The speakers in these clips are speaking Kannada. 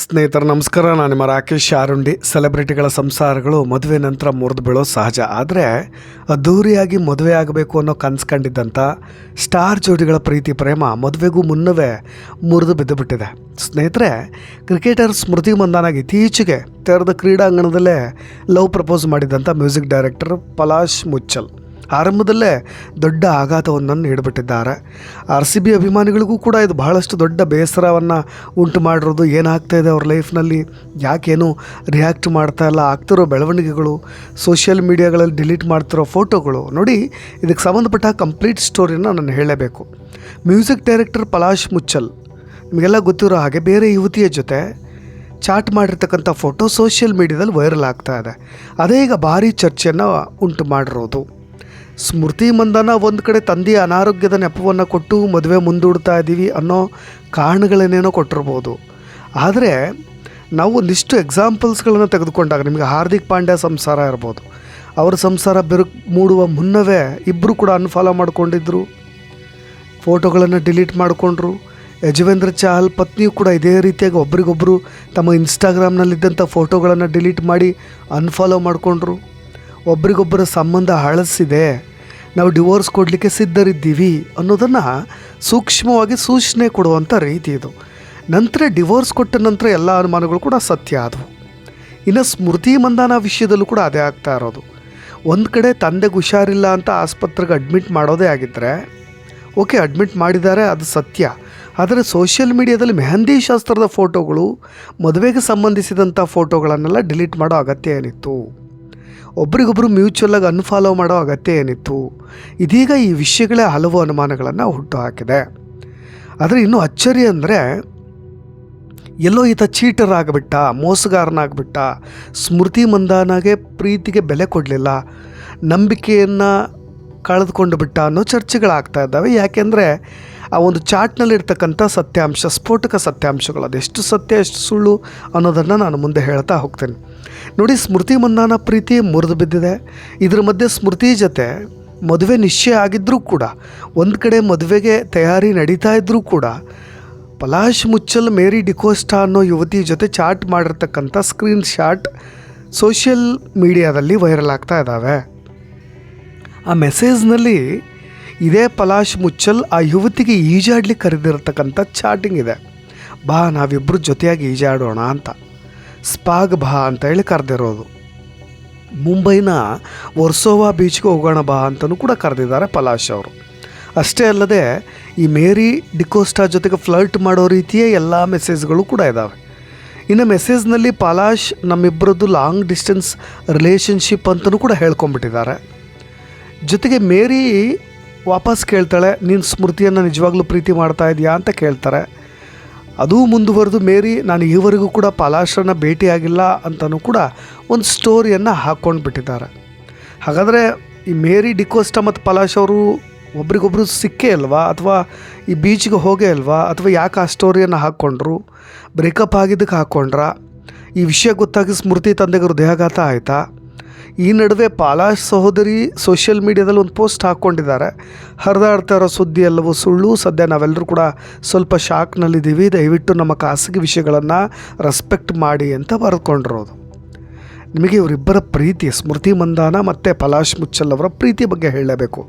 ಸ್ನೇಹಿತರು, ನಮಸ್ಕಾರ. ನಾನು ನಿಮ್ಮ ರಾಕೇಶ್ ಆರುಂಡಿ ಸೆಲೆಬ್ರಿಟಿಗಳ ಸಂಸಾರಗಳು ಮದುವೆ ನಂತರ ಮುರಿದು ಬೀಳೋ ಸಹಜ. ಆದರೆ ಅದ್ಧೂರಿಯಾಗಿ ಮದುವೆ ಆಗಬೇಕು ಅನ್ನೋ ಕನಸು ಕಂಡಿದ್ದಂಥ ಸ್ಟಾರ್ ಜೋಡಿಗಳ ಪ್ರೀತಿ ಪ್ರೇಮ ಮದುವೆಗೂ ಮುನ್ನವೇ ಮುರಿದು ಬಿದ್ದುಬಿಟ್ಟಿದೆ. ಸ್ನೇಹಿತರೆ, ಕ್ರಿಕೆಟರ್ ಸ್ಮೃತಿ ಮಂದಾನಾಗಿ ಇತ್ತೀಚೆಗೆ ತೆರೆದ ಕ್ರೀಡಾಂಗಣದಲ್ಲೇ ಲವ್ ಪ್ರಪೋಸ್ ಮಾಡಿದಂಥ ಮ್ಯೂಸಿಕ್ ಡೈರೆಕ್ಟರ್ ಪಲಾಶ್ ಮುಚ್ಚಲ್. ಆರಂಭದಲ್ಲೇ ದೊಡ್ಡ ಆಘಾತವನ್ನು ನೀಡಿಬಿಟ್ಟಿದ್ದಾರೆ. ಆರ್ ಸಿ ಬಿ ಅಭಿಮಾನಿಗಳಿಗೂ ಕೂಡ ಇದು ಬಹಳಷ್ಟು ದೊಡ್ಡ ಬೇಸರವನ್ನು ಉಂಟು ಮಾಡಿರೋದು ಏನಾಗ್ತಾ ಇದೆ ಅವ್ರ ಲೈಫ್ನಲ್ಲಿ? ಯಾಕೇನು ರಿಯಾಕ್ಟ್ ಮಾಡ್ತಾ ಇಲ್ಲ? ಆಗ್ತಿರೋ ಬೆಳವಣಿಗೆಗಳು, ಸೋಷಿಯಲ್ ಮೀಡಿಯಾಗಳಲ್ಲಿ ಡಿಲೀಟ್ ಮಾಡ್ತಿರೋ ಫೋಟೋಗಳು? ನೋಡಿ, ಇದಕ್ಕೆ ಸಂಬಂಧಪಟ್ಟ ಕಂಪ್ಲೀಟ್ ಸ್ಟೋರಿನ ನಾನು ಹೇಳಬೇಕು. Music director Palash Muchhal. ನಿಮಗೆಲ್ಲ ಗೊತ್ತಿರೋ ಹಾಗೆ ಬೇರೆ ಯುವತಿಯ ಜೊತೆ ಚಾಟ್ ಮಾಡಿರ್ತಕ್ಕಂಥ ಫೋಟೋ ಸೋಷಿಯಲ್ ಮೀಡಿಯಾದಲ್ಲಿ ವೈರಲ್ ಆಗ್ತಾ ಇದೆ. ಅದೇ ಈಗ ಭಾರಿ ಚರ್ಚೆಯನ್ನು ಉಂಟು ಮಾಡಿರೋದು ಸ್ಮೃತಿ ಮಂದನ ಒಂದು ಕಡೆ ತಂದೆಯ ಅನಾರೋಗ್ಯದ ನೆಪವನ್ನು ಕೊಟ್ಟು ಮದುವೆ ಮುಂದೂಡ್ತಾ ಇದ್ದೀವಿ ಅನ್ನೋ ಕಾರಣಗಳನ್ನೇನೋ ಕೊಟ್ಟಿರ್ಬೋದು. ಆದರೆ ನಾವು ಒಂದಿಷ್ಟು ಎಕ್ಸಾಂಪಲ್ಸ್ಗಳನ್ನು ತೆಗೆದುಕೊಂಡಾಗ ನಿಮಗೆ ಹಾರ್ದಿಕ್ ಪಾಂಡ್ಯ ಸಂಸಾರ ಇರ್ಬೋದು. ಅವರ ಸಂಸಾರ ಬೆರುಕು ಮೂಡುವ ಮುನ್ನವೇ ಇಬ್ಬರು ಕೂಡ ಅನ್ಫಾಲೋ ಮಾಡ್ಕೊಂಡಿದ್ರು. ಫೋಟೋಗಳನ್ನು ಡಿಲೀಟ್ ಮಾಡಿಕೊಂಡ್ರು. ಯಜವೇಂದ್ರ ಚಹಲ್ ಪತ್ನಿಯು ಕೂಡ ಇದೇ ರೀತಿಯಾಗಿ ಒಬ್ರಿಗೊಬ್ಬರು ತಮ್ಮ ಇನ್ಸ್ಟಾಗ್ರಾಮ್ನಲ್ಲಿದ್ದಂಥ ಫೋಟೋಗಳನ್ನು ಡಿಲೀಟ್ ಮಾಡಿ ಅನ್ಫಾಲೋ ಮಾಡಿಕೊಂಡ್ರು. ಒಬ್ರಿಗೊಬ್ಬರ ಸಂಬಂಧ ಹಳಸಿದೆ. ನಾವು ಡಿವೋರ್ಸ್ ಕೊಡಲಿಕ್ಕೆ ಸಿದ್ಧರಿದ್ದೀವಿ ಅನ್ನೋದನ್ನು ಸೂಕ್ಷ್ಮವಾಗಿ ಸೂಚನೆ ಕೊಡುವಂಥ ರೀತಿ ಇದು. ನಂತರ ಡಿವೋರ್ಸ್ ಕೊಟ್ಟ ನಂತರ ಎಲ್ಲ ಅನುಮಾನಗಳು ಕೂಡ ಸತ್ಯ ಆದವು. ಇನ್ನು ಸ್ಮೃತಿ ಮಂದಾನ ವಿಷಯದಲ್ಲೂ ಕೂಡ ಅದೇ ಆಗ್ತಾ ಇರೋದು. ಒಂದು ಕಡೆ ತಂದೆಗೆ ಹುಷಾರಿಲ್ಲ ಅಂತ ಆಸ್ಪತ್ರೆಗೆ ಅಡ್ಮಿಟ್ ಮಾಡೋದೇ ಆಗಿದ್ದರೆ ಓಕೆ ಅಡ್ಮಿಟ್ ಮಾಡಿದ್ದಾರೆ, ಅದು ಸತ್ಯ. ಆದರೆ ಸೋಷಿಯಲ್ ಮೀಡಿಯಾದಲ್ಲಿ ಮೆಹಂದಿ ಶಾಸ್ತ್ರದ ಫೋಟೋಗಳು ಮದುವೆಗೆ ಸಂಬಂಧಿಸಿದಂಥ ಫೋಟೋಗಳನ್ನೆಲ್ಲ ಡಿಲೀಟ್ ಮಾಡೋ ಅಗತ್ಯ ಏನಿತ್ತು? ಒಬ್ರಿಗೊಬ್ಬರು ಮ್ಯೂಚುವಲಾಗಿ ಅನ್ಫಾಲೋ ಮಾಡೋ ಅಗತ್ಯ ಏನಿತ್ತು? ಇದೀಗ ಈ ವಿಷಯಗಳೇ ಹಲವು ಅನುಮಾನಗಳನ್ನು ಹುಟ್ಟುಹಾಕಿದೆ. ಆದರೆ ಇನ್ನೂ ಅಚ್ಚರಿ ಅಂದರೆ, ಎಲ್ಲೋ ಈತ ಚೀಟರ್ ಆಗಿಬಿಟ್ಟ, ಮೋಸಗಾರನಾಗ್ಬಿಟ್ಟ, ಸ್ಮೃತಿ ಮಂದಾನಾಗೆ ಪ್ರೀತಿಗೆ ಬೆಲೆ ಕೊಡಲಿಲ್ಲ, ನಂಬಿಕೆಯನ್ನು ಕಳೆದುಕೊಂಡು ಬಿಟ್ಟ ಅನ್ನೋ ಚರ್ಚೆಗಳಾಗ್ತಾ ಇದ್ದಾವೆ. ಯಾಕೆಂದರೆ ಆ ಒಂದು ಚಾಟ್ನಲ್ಲಿರ್ತಕ್ಕಂಥ ಸತ್ಯಾಂಶ, ಸ್ಫೋಟಕ ಸತ್ಯಾಂಶಗಳು, ಅದೆಷ್ಟು ಸತ್ಯ, ಎಷ್ಟು ಸುಳ್ಳು ಅನ್ನೋದನ್ನು ನಾನು ಮುಂದೆ ಹೇಳ್ತಾ ಹೋಗ್ತೇನೆ. ನೋಡಿ ಸ್ಮೃತಿ ಮಂದಾನ ಪ್ರೀತಿ ಮುರಿದು ಬಿದ್ದಿದೆ. ಇದ್ರ ಮಧ್ಯೆ ಸ್ಮೃತಿ ಜೊತೆ ಮದುವೆ ನಿಶ್ಚಯ ಆಗಿದ್ದರೂ ಕೂಡ, ಒಂದು ಕಡೆ ಮದುವೆಗೆ ತಯಾರಿ ನಡೀತಾ ಇದ್ದರೂ ಕೂಡ, ಪಲಾಶ್ ಮುಚ್ಚಲ್, ಮೇರಿ ಡಿಕೋಸ್ಟಾ ಅನ್ನೋ ಯುವತಿ ಜೊತೆ ಚಾಟ್ ಮಾಡಿರ್ತಕ್ಕಂಥ ಸ್ಕ್ರೀನ್ ಶಾಟ್ ಸೋಷಿಯಲ್ ಮೀಡಿಯಾದಲ್ಲಿ ವೈರಲ್ ಆಗ್ತಾ ಇದ್ದಾವೆ ಆ ಮೆಸೇಜ್ನಲ್ಲಿ ಇದೇ ಪಲಾಶ್ ಮುಚ್ಚಲ್ ಆ ಯುವತಿಗೆ ಈಜಾಡ್ಲಿಕ್ಕೆ ಕರೆದಿರತಕ್ಕಂಥ ಚಾಟಿಂಗ್ ಇದೆ. ಬಾ ನಾವಿಬ್ಬರು ಜೊತೆಯಾಗಿ ಈಜಾಡೋಣ ಅಂತ. ಸ್ಪಾಗ್ ಬಾ ಅಂತ ಹೇಳಿ ಕರೆದಿರೋದು. ಮುಂಬೈನ ವರ್ಸೋವಾ ಬೀಚ್ಗೆ ಹೋಗೋಣ ಬಾ ಅಂತಲೂ ಕೂಡ ಕರೆದಿದ್ದಾರೆ ಪಲಾಶ್ ಅವರು. ಅಷ್ಟೇ ಅಲ್ಲದೆ ಈ ಮೇರಿ ಡಿಕೋಸ್ಟಾ ಜೊತೆಗೆ ಫ್ಲರ್ಟ್ ಮಾಡೋ ರೀತಿಯೇ ಎಲ್ಲ ಮೆಸೇಜ್ಗಳು ಕೂಡ ಇದ್ದಾವೆ ಇನ್ನು ಮೆಸೇಜ್ನಲ್ಲಿ ಪಲಾಶ್ ನಮ್ಮಿಬ್ಬರದ್ದು ಲಾಂಗ್ ಡಿಸ್ಟೆನ್ಸ್ ರಿಲೇಷನ್ಶಿಪ್ ಅಂತಲೂ ಕೂಡ ಹೇಳ್ಕೊಂಬಿಟ್ಟಿದ್ದಾರೆ ಜೊತೆಗೆ ಮೇರಿ ವಾಪಸ್ ಕೇಳ್ತಾಳೆ, ನೀನು ಸ್ಮೃತಿಯನ್ನು ನಿಜವಾಗ್ಲೂ ಪ್ರೀತಿ ಮಾಡ್ತಾ ಇದೆಯಾ? ಅಂತ ಕೇಳ್ತಾರೆ. ಅದೂ ಮುಂದುವರೆದು ಮೇರಿ, ನಾನು ಈವರೆಗೂ ಕೂಡ ಪಲಾಶ್ರನ್ನ ಭೇಟಿಯಾಗಿಲ್ಲ ಅಂತಲೂ ಕೂಡ ಒಂದು ಸ್ಟೋರಿಯನ್ನು ಹಾಕ್ಕೊಂಡು ಬಿಟ್ಟಿದ್ದಾರೆ ಹಾಗಾದರೆ ಈ ಮೇರಿ, ಡಿಕೋಸ್ಟ ಮತ್ತು ಪಲಾಶ್ ಅವರು ಒಬ್ರಿಗೊಬ್ರು ಸಿಕ್ಕೇ ಅಲ್ವಾ ಅಥವಾ ಈ ಬೀಚ್ಗೆ ಹೋಗೇ ಅಲ್ವಾ ಅಥವಾ ಯಾಕೆ ಆ ಸ್ಟೋರಿಯನ್ನು ಹಾಕ್ಕೊಂಡ್ರು? ಬ್ರೇಕಪ್ ಆಗಿದ್ದಕ್ಕೆ ಹಾಕ್ಕೊಂಡ್ರ? ಈ ವಿಷಯ ಗೊತ್ತಾಗಿ ಸ್ಮೃತಿ ತಂದೆಗರು ದೇಹಘಾತ ಆಯಿತಾ? ಈ ನಡುವೆ ಪಾಲಾಶ್ ಸಹೋದರಿ ಸೋಷಿಯಲ್ ಮೀಡ್ಯಾದಲ್ಲಿ ಒಂದು ಪೋಸ್ಟ್ ಹಾಕ್ಕೊಂಡಿದ್ದಾರೆ. ಹರಿದಾಡ್ತಾ ಇರೋ ಸುದ್ದಿ ಎಲ್ಲವೂ ಸುಳ್ಳು. ಸದ್ಯ ನಾವೆಲ್ಲರೂ ಕೂಡ ಸ್ವಲ್ಪ ಶಾಕ್ನಲ್ಲಿದ್ದೀವಿ ದಯವಿಟ್ಟು ನಮ್ಮ ಖಾಸಗಿ ವಿಷಯಗಳನ್ನು ರೆಸ್ಪೆಕ್ಟ್ ಮಾಡಿ ಅಂತ ಬರೆದುಕೊಂಡಿರೋದು. ನಿಮಗೆ ಇವರಿಬ್ಬರ ಪ್ರೀತಿ, ಸ್ಮೃತಿ ಮಂದಾನ ಮತ್ತು ಪಲಾಶ್ ಮುಚ್ಚಲ್ ಅವರ ಪ್ರೀತಿ ಬಗ್ಗೆ ಹೇಳಲೇಬೇಕು.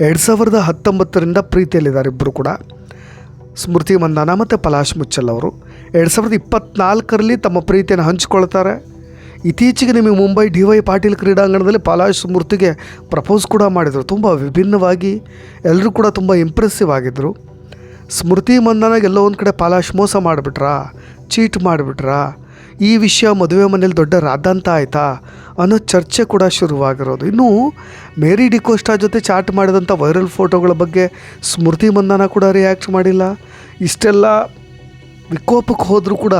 ಎರಡು ಸಾವಿರದ ಹತ್ತೊಂಬತ್ತರಿಂದ ಪ್ರೀತಿಯಲ್ಲಿದ್ದಾರೆ ಇಬ್ಬರು ಕೂಡ. ಸ್ಮೃತಿ ಮಂದಾನ ಮತ್ತು ಪಲಾಶ್ ಮುಚ್ಚಲ್ ಅವರು. ಎರಡು ಸಾವಿರದ ಇಪ್ಪತ್ನಾಲ್ಕರಲ್ಲಿ ತಮ್ಮ ಪ್ರೀತಿಯನ್ನು ಹಂಚಿಕೊಳ್ತಾರೆ. ಇತ್ತೀಚೆಗೆ ನಿಮಗೆ ಮುಂಬೈ ಡಿ ವೈ ಪಾಟೀಲ್ ಕ್ರೀಡಾಂಗಣದಲ್ಲಿ ಪಲಾಶ್ ಮೂರ್ತಿಗೆ ಪ್ರಪೋಸ್ ಕೂಡ ಮಾಡಿದರು. ತುಂಬ ವಿಭಿನ್ನವಾಗಿ ಎಲ್ಲರೂ ಕೂಡ ತುಂಬ ಇಂಪ್ರೆಸಿವ್ ಆಗಿದ್ದರು ಸ್ಮೃತಿ ಮಂದನಾಗ ಎಲ್ಲೋ ಒಂದು ಕಡೆ ಪಾಲಾಶ್ ಮೋಸ ಮಾಡಿಬಿಟ್ರಾ? ಚೀಟ್ ಮಾಡಿಬಿಟ್ರಾ? ಈ ವಿಷಯ ಮದುವೆ ಮನೇಲಿ ದೊಡ್ಡ ರಾದಂತ ಆಯಿತಾ? ಅನ್ನೋ ಚರ್ಚೆ ಕೂಡ ಶುರುವಾಗಿರೋದು. ಇನ್ನು ಮೇರಿ ಡಿಕೋಸ್ಟಾ ಜೊತೆ ಚಾಟ್ ಮಾಡಿದಂಥ ವೈರಲ್ ಫೋಟೋಗಳ ಬಗ್ಗೆ ಸ್ಮೃತಿ ಮಂದನ ಕೂಡ ರಿಯಾಕ್ಟ್ ಮಾಡಿಲ್ಲ. ಇಷ್ಟೆಲ್ಲ ವಿಕೋಪಕ್ಕೆ ಹೋದರೂ ಕೂಡ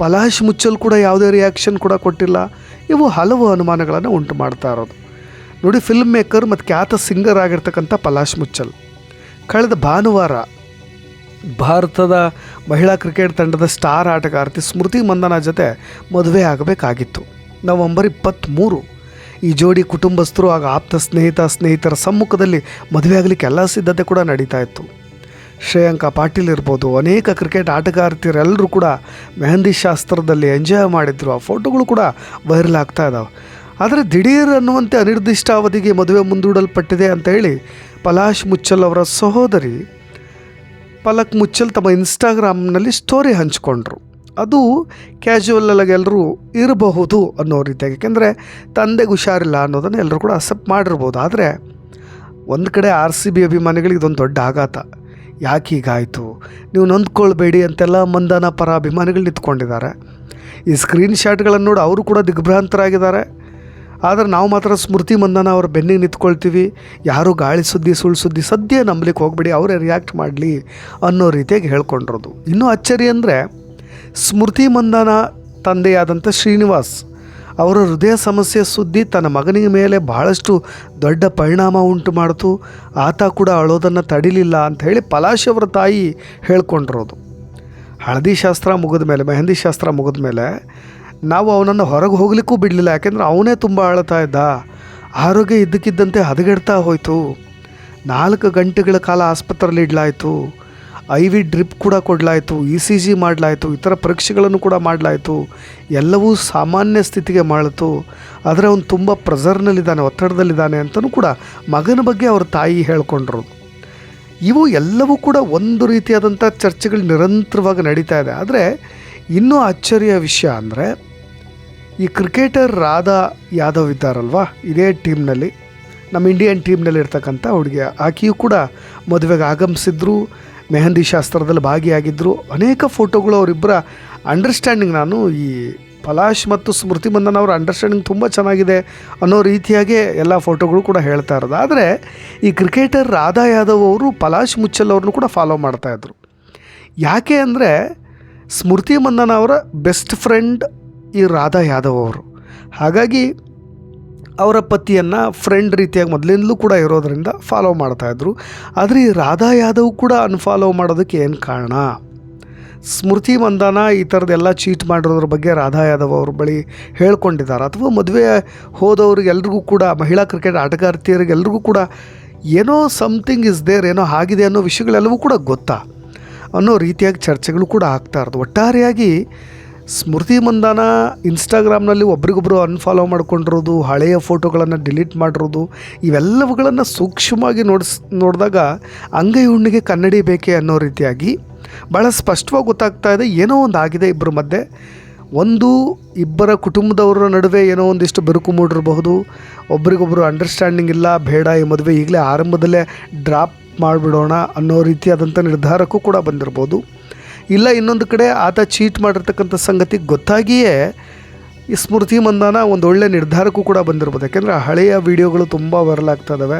ಪಲಾಶ್ ಮುಚ್ಚಲ್ ಕೂಡ ಯಾವುದೇ ರಿಯಾಕ್ಷನ್ ಕೂಡ ಕೊಟ್ಟಿಲ್ಲ. ಇವು ಹಲವು ಅನುಮಾನಗಳನ್ನು ಉಂಟು ಮಾಡ್ತಾ ಇರೋದು. ನೋಡಿ ಫಿಲ್ಮ್ ಮೇಕರ್ ಮತ್ತು ಖ್ಯಾತ ಸಿಂಗರ್ ಆಗಿರ್ತಕ್ಕಂಥ ಪಲಾಶ್ ಮುಚ್ಚಲ್. ಕಳೆದ ಭಾನುವಾರ ಭಾರತದ ಮಹಿಳಾ ಕ್ರಿಕೆಟ್ ತಂಡದ ಸ್ಟಾರ್ ಆಟಗಾರ್ತಿ ಸ್ಮೃತಿ ಮಂದನ ಜೊತೆ ಮದುವೆ ಆಗಬೇಕಾಗಿತ್ತು. ನವಂಬರ್ ಇಪ್ಪತ್ತ್ಮೂರು ಈ ಜೋಡಿ ಕುಟುಂಬಸ್ಥರು ಆಗ ಆಪ್ತ ಸ್ನೇಹಿತ, ಸ್ನೇಹಿತರ ಸಮ್ಮುಖದಲ್ಲಿ ಮದುವೆ ಆಗಲಿಕ್ಕೆ ಎಲ್ಲ ಸಿದ್ಧತೆ ಕೂಡ ನಡೀತಾ ಇತ್ತು. ಶ್ರೇಯಾಂಕ ಪಾಟೀಲ್ ಇರ್ಬೋದು, ಅನೇಕ ಕ್ರಿಕೆಟ್ ಆಟಗಾರ್ತಿಯರೆಲ್ಲರೂ ಕೂಡ ಮೆಹಂದಿ ಶಾಸ್ತ್ರದಲ್ಲಿ ಎಂಜಾಯ್ ಮಾಡಿದ್ರು. ಆ ಫೋಟೋಗಳು ಕೂಡ ವೈರಲ್ ಆಗ್ತಾ ಇದ್ದಾವೆ ಆದರೆ ದಿಢೀರ್ ಅನ್ನುವಂತೆ ಅನಿರ್ದಿಷ್ಟ ಅವಧಿಗೆ ಮದುವೆ ಮುಂದೂಡಲ್ಪಟ್ಟಿದೆ ಅಂತ ಹೇಳಿ ಪಲಾಶ್ ಮುಚ್ಚಲ್ ಅವರ ಸಹೋದರಿ ಪಲಕ್ ಮುಚ್ಚಲ್ ತಮ್ಮ ಇನ್ಸ್ಟಾಗ್ರಾಮ್ನಲ್ಲಿ ಸ್ಟೋರಿ ಹಂಚಿಕೊಂಡ್ರು. ಅದು ಕ್ಯಾಶುವಲ್ ಎಲ್ಲರೂ ಇರಬಹುದು ಅನ್ನೋ ರೀತಿಯಾಗಿ. ಯಾಕೆಂದರೆ ತಂದೆಗೆ ಹುಷಾರಿಲ್ಲ ಅನ್ನೋದನ್ನು ಎಲ್ಲರೂ ಕೂಡ ಅಕ್ಸೆಪ್ಟ್ ಮಾಡಿರ್ಬೋದು. ಆದರೆ ಒಂದು ಕಡೆ ಆರ್ ಸಿ ಬಿ ಅಭಿಮಾನಿಗಳಿಗೆ ಇದೊಂದು ದೊಡ್ಡ ಆಘಾತ. ಯಾಕೆ ಹೀಗಾಯಿತು? ನೀವು ನೊಂದ್ಕೊಳ್ಬೇಡಿ ಅಂತೆಲ್ಲ ಮಂದನ ಪರ ಅಭಿಮಾನಿಗಳು ನಿಂತ್ಕೊಂಡಿದ್ದಾರೆ. ಈ ಸ್ಕ್ರೀನ್ ಶಾಟ್ಗಳನ್ನು ನೋಡಿ, ಅವರು ಕೂಡ ದಿಗ್ಭ್ರಾಂತರಾಗಿದ್ದಾರೆ. ಆದರೆ ನಾವು ಮಾತ್ರ ಸ್ಮೃತಿ ಮಂದನ ಅವ್ರ ಬೆನ್ನಿಗೆ ನಿಂತ್ಕೊಳ್ತೀವಿ. ಯಾರು ಗಾಳಿ ಸುದ್ದಿ, ಸುಳ್ಳು ಸುದ್ದಿ ಸದ್ಯ ನಂಬಲಿಕ್ಕೆ ಹೋಗಬೇಡಿ, ಅವರೇ ರಿಯಾಕ್ಟ್ ಮಾಡಲಿ ಅನ್ನೋ ರೀತಿಯಾಗಿ ಹೇಳ್ಕೊಂಡಿರೋದು. ಇನ್ನೂ ಅಚ್ಚರಿ ಅಂದರೆ, ಸ್ಮೃತಿ ಮಂದನ ತಂದೆಯಾದಂಥ ಶ್ರೀನಿವಾಸ್ ಅವರ ಹೃದಯ ಸಮಸ್ಯೆ ಸುದ್ದಿ ತನ್ನ ಮಗನಿಗೆ ಮೇಲೆ ಬಹಳಷ್ಟು ದೊಡ್ಡ ಪರಿಣಾಮ ಉಂಟು ಮಾಡಿತು ಆತ ಕೂಡ ಅಳೋದನ್ನು ತಡಿಲಿಲ್ಲ ಅಂತ ಹೇಳಿ ಪಲಾಶ್ ಅವರ ತಾಯಿ ಹೇಳ್ಕೊಂಡಿರೋದು. ಹಳದಿ ಶಾಸ್ತ್ರ ಮುಗಿದ ಮೇಲೆ, ಮೆಹಂದಿ ಶಾಸ್ತ್ರ ಮುಗಿದ ಮೇಲೆ ನಾವು ಅವನನ್ನು ಹೊರಗೆ ಹೋಗ್ಲಿಕ್ಕೂ ಬಿಡಲಿಲ್ಲ, ಯಾಕೆಂದರೆ ಅವನೇ ತುಂಬ ಅಳ್ತಾ ಇದ್ದ. ಆರೋಗ್ಯ ಇದ್ದಕ್ಕಿದ್ದಂತೆ ಹದಗೆಡ್ತಾ ಹೋಯಿತು. ನಾಲ್ಕು ಗಂಟೆಗಳ ಕಾಲ ಆಸ್ಪತ್ರೆಯಲ್ಲಿ ಇಡಲಾಯಿತು. ಐ ವಿ ಡ್ರಿಪ್ ಕೂಡ ಕೊಡಲಾಯಿತು ಇ ಸಿ ಜಿ ಮಾಡಲಾಯಿತು, ಇತರ ಪರೀಕ್ಷೆಗಳನ್ನು ಕೂಡ ಮಾಡಲಾಯಿತು. ಎಲ್ಲವೂ ಸಾಮಾನ್ಯ ಸ್ಥಿತಿಗೆ ಮಾಡಿತು ಆದರೆ ಅವನು ತುಂಬ ಪ್ರೆಸರ್ನಲ್ಲಿದ್ದಾನೆ, ಒತ್ತಡದಲ್ಲಿದ್ದಾನೆ ಅಂತಲೂ ಕೂಡ ಮಗನ ಬಗ್ಗೆ ಅವ್ರ ತಾಯಿ ಹೇಳಿಕೊಂಡ್ರು. ಇವು ಎಲ್ಲವೂ ಕೂಡ ಒಂದು ರೀತಿಯಾದಂಥ ಚರ್ಚೆಗಳು ನಿರಂತರವಾಗಿ ನಡೀತಾ ಇದೆ. ಆದರೆ ಇನ್ನೂ ಆಶ್ಚರ್ಯ ವಿಷಯ ಅಂದರೆ, ಈ ಕ್ರಿಕೆಟರ್ ರಾಧಾ ಯಾದವ್ ಇದ್ದಾರಲ್ವಾ? ಇದೇ ಟೀಮ್ನಲ್ಲಿ, ನಮ್ಮ ಇಂಡಿಯನ್ ಟೀಮ್ನಲ್ಲಿ ಇರ್ತಕ್ಕಂಥ ಹುಡುಗಿ. ಆಕೆಯೂ ಕೂಡ ಮದುವೆಗೆ ಆಗಮಿಸಿದ್ರು. ಮೆಹಂದಿ ಶಾಸ್ತ್ರದಲ್ಲಿ ಭಾಗಿಯಾಗಿದ್ದರು ಅನೇಕ ಫೋಟೋಗಳು ಅವರಿಬ್ಬರ ಅಂಡರ್ಸ್ಟ್ಯಾಂಡಿಂಗ್ ನಾನು ಈ ಪಲಾಶ್ ಮತ್ತು ಸ್ಮೃತಿ ಮಂದನ್ ಅವರ ಅಂಡರ್ಸ್ಟ್ಯಾಂಡಿಂಗ್ ತುಂಬ ಚೆನ್ನಾಗಿದೆ ಅನ್ನೋ ರೀತಿಯಾಗೆ ಎಲ್ಲ ಫೋಟೋಗಳು ಕೂಡ ಹೇಳ್ತಾ ಇರೋದು. ಆದರೆ ಈ ಕ್ರಿಕೆಟರ್ ರಾಧಾ ಯಾದವ್ ಅವರು ಪಲಾಶ್ ಮುಚ್ಚಲ್ ಅವ್ರನ್ನೂ ಕೂಡ ಫಾಲೋ ಮಾಡ್ತಾಯಿದ್ರು ಯಾಕೆ ಅಂದರೆ ಸ್ಮೃತಿ ಮಂದನ್ ಅವರ ಬೆಸ್ಟ್ ಫ್ರೆಂಡ್ ಈ ರಾಧಾ ಯಾದವ್ ಅವರು. ಹಾಗಾಗಿ ಅವರ ಪತಿಯನ್ನು ಫ್ರೆಂಡ್ ರೀತಿಯಾಗಿ ಮೊದಲಿಂದಲೂ ಕೂಡ ಇರೋದರಿಂದ ಫಾಲೋ ಮಾಡ್ತಾಯಿದ್ರು ಆದರೆ ಈ ರಾಧಾ ಯಾದವ್ ಕೂಡ ಅನ್ಫಾಲೋ ಮಾಡೋದಕ್ಕೆ ಏನು ಕಾರಣ? ಸ್ಮೃತಿ ಮಂದಾನ ಈ ಥರದ್ದೆಲ್ಲ ಚೀಟ್ ಮಾಡಿರೋದ್ರ ಬಗ್ಗೆ ರಾಧಾ ಯಾದವ್ ಅವ್ರ ಬಳಿ ಹೇಳ್ಕೊಂಡಿದ್ದಾರೆ. ಅಥವಾ ಮದುವೆ ಹೋದವ್ರಿಗೆಲ್ರಿಗೂ ಕೂಡ, ಮಹಿಳಾ ಕ್ರಿಕೆಟ್ ಆಟಗಾರ್ತಿಯರಿಗೆಲ್ರಿಗೂ ಕೂಡ ಏನೋ ಸಮಥಿಂಗ್ ಇಸ್ ದೇರ್ ಏನೋ ಆಗಿದೆ ಅನ್ನೋ ವಿಷಯಗಳೆಲ್ಲವೂ ಕೂಡ ಗೊತ್ತಾ? ಅನ್ನೋ ರೀತಿಯಾಗಿ ಚರ್ಚೆಗಳು ಕೂಡ ಆಗ್ತಾ ಇರೋದು. ಒಟ್ಟಾರೆಯಾಗಿ ಸ್ಮೃತಿ ಮಂದಾನ ಇನ್ಸ್ಟಾಗ್ರಾಮ್ನಲ್ಲಿ ಒಬ್ರಿಗೊಬ್ಬರು ಅನ್ಫಾಲೋ ಮಾಡ್ಕೊಂಡಿರೋದು, ಹಳೆಯ ಫೋಟೋಗಳನ್ನು ಡಿಲೀಟ್ ಮಾಡಿರೋದು, ಇವೆಲ್ಲವುಗಳನ್ನು ಸೂಕ್ಷ್ಮವಾಗಿ ನೋಡಿಸ್, ನೋಡಿದಾಗ ಅಂಗೈ ಹುಣ್ಣಿಗೆ ಕನ್ನಡಿ ಬೇಕೆ ಅನ್ನೋ ರೀತಿಯಾಗಿ ಭಾಳ ಸ್ಪಷ್ಟವಾಗಿ ಗೊತ್ತಾಗ್ತಾ ಇದೆ, ಏನೋ ಒಂದು ಆಗಿದೆ ಇಬ್ಬರ ಮಧ್ಯೆ. ಒಂದು, ಇಬ್ಬರ ಕುಟುಂಬದವರ ನಡುವೆ ಏನೋ ಒಂದಿಷ್ಟು ಬಿರುಕು ಮೂಡಿರಬಹುದು. ಒಬ್ರಿಗೊಬ್ಬರು ಅಂಡರ್ಸ್ಟ್ಯಾಂಡಿಂಗ್ ಇಲ್ಲ, ಬೇಡ ಈ ಮದುವೆ ಈಗಲೇ ಆರಂಭದಲ್ಲೇ ಡ್ರಾಪ್ ಮಾಡಿಬಿಡೋಣ ಅನ್ನೋ ರೀತಿಯಾದಂಥ ನಿರ್ಧಾರಕ್ಕೂ ಕೂಡ ಬಂದಿರ್ಬೋದು ಇಲ್ಲ, ಇನ್ನೊಂದು ಕಡೆ ಆತ ಚೀಟ್ ಮಾಡಿರ್ತಕ್ಕಂಥ ಸಂಗತಿ ಗೊತ್ತಾಗಿಯೇ ಈ ಸ್ಮೃತಿ ಮಂದಾನ ಒಂದು ಒಳ್ಳೆ ನಿರ್ಧಾರಕ್ಕೂ ಕೂಡ ಬಂದಿರ್ಬೋದು. ಯಾಕೆಂದರೆ ಹಳೆಯ ವಿಡಿಯೋಗಳು ತುಂಬ ವೈರಲ್ ಆಗ್ತಾ ಇದ್ದಾವೆ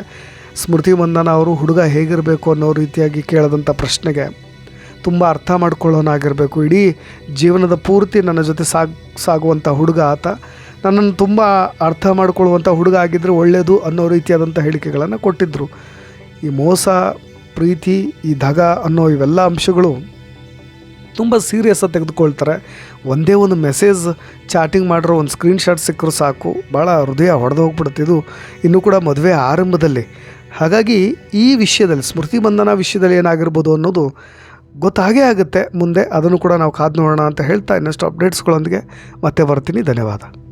ಸ್ಮೃತಿ ಮಂದಾನ ಅವರು ಹುಡುಗ ಹೇಗಿರಬೇಕು ಅನ್ನೋ ರೀತಿಯಾಗಿ ಕೇಳಿದಂಥ ಪ್ರಶ್ನೆಗೆ ತುಂಬ ಅರ್ಥ ಮಾಡ್ಕೊಳ್ಳೋನಾಗಿರಬೇಕು ಇಡೀ ಜೀವನದ ಪೂರ್ತಿ ನನ್ನ ಜೊತೆ ಸಾಗ್, ಸಾಗುವಂಥ ಹುಡುಗ ಆತ. ನನ್ನನ್ನು ತುಂಬ ಅರ್ಥ ಮಾಡಿಕೊಳ್ಳುವಂಥ ಹುಡುಗ ಆಗಿದ್ದರೆ ಒಳ್ಳೆಯದು ಅನ್ನೋ ರೀತಿಯಾದಂಥ ಹೇಳಿಕೆಗಳನ್ನು ಕೊಟ್ಟಿದ್ದರು ಈ ಮೋಸ, ಪ್ರೀತಿ, ಈ ದಗ ಅನ್ನೋ ಇವೆಲ್ಲ ಅಂಶಗಳು ತುಂಬ ಸೀರಿಯಸ್ಸಾಗಿ ತೆಗೆದುಕೊಳ್ತಾರೆ. ಒಂದೇ ಒಂದು ಮೆಸೇಜ್ ಚಾಟಿಂಗ್ ಮಾಡಿರೋ ಒಂದು ಸ್ಕ್ರೀನ್ಶಾಟ್ ಸಿಕ್ಕರೂ ಸಾಕು. ಭಾಳ ಹೃದಯ ಹೊಡೆದು ಇದು. ಇನ್ನೂ ಕೂಡ ಮದುವೆ ಆರಂಭದಲ್ಲಿ. ಹಾಗಾಗಿ ಈ ವಿಷಯದಲ್ಲಿ, ಸ್ಮೃತಿ ಬಂಧನ ವಿಷಯದಲ್ಲಿ ಏನಾಗಿರ್ಬೋದು ಅನ್ನೋದು ಗೊತ್ತಾಗೇ ಆಗುತ್ತೆ. ಮುಂದೆ ಅದನ್ನು ಕೂಡ ನಾವು ಕಾದು ನೋಡೋಣ ಅಂತ ಹೇಳ್ತಾ ಇನ್ನಷ್ಟು ಅಪ್ಡೇಟ್ಸ್ಗಳೊಂದಿಗೆ ಮತ್ತೆ ಬರ್ತೀನಿ. ಧನ್ಯವಾದ.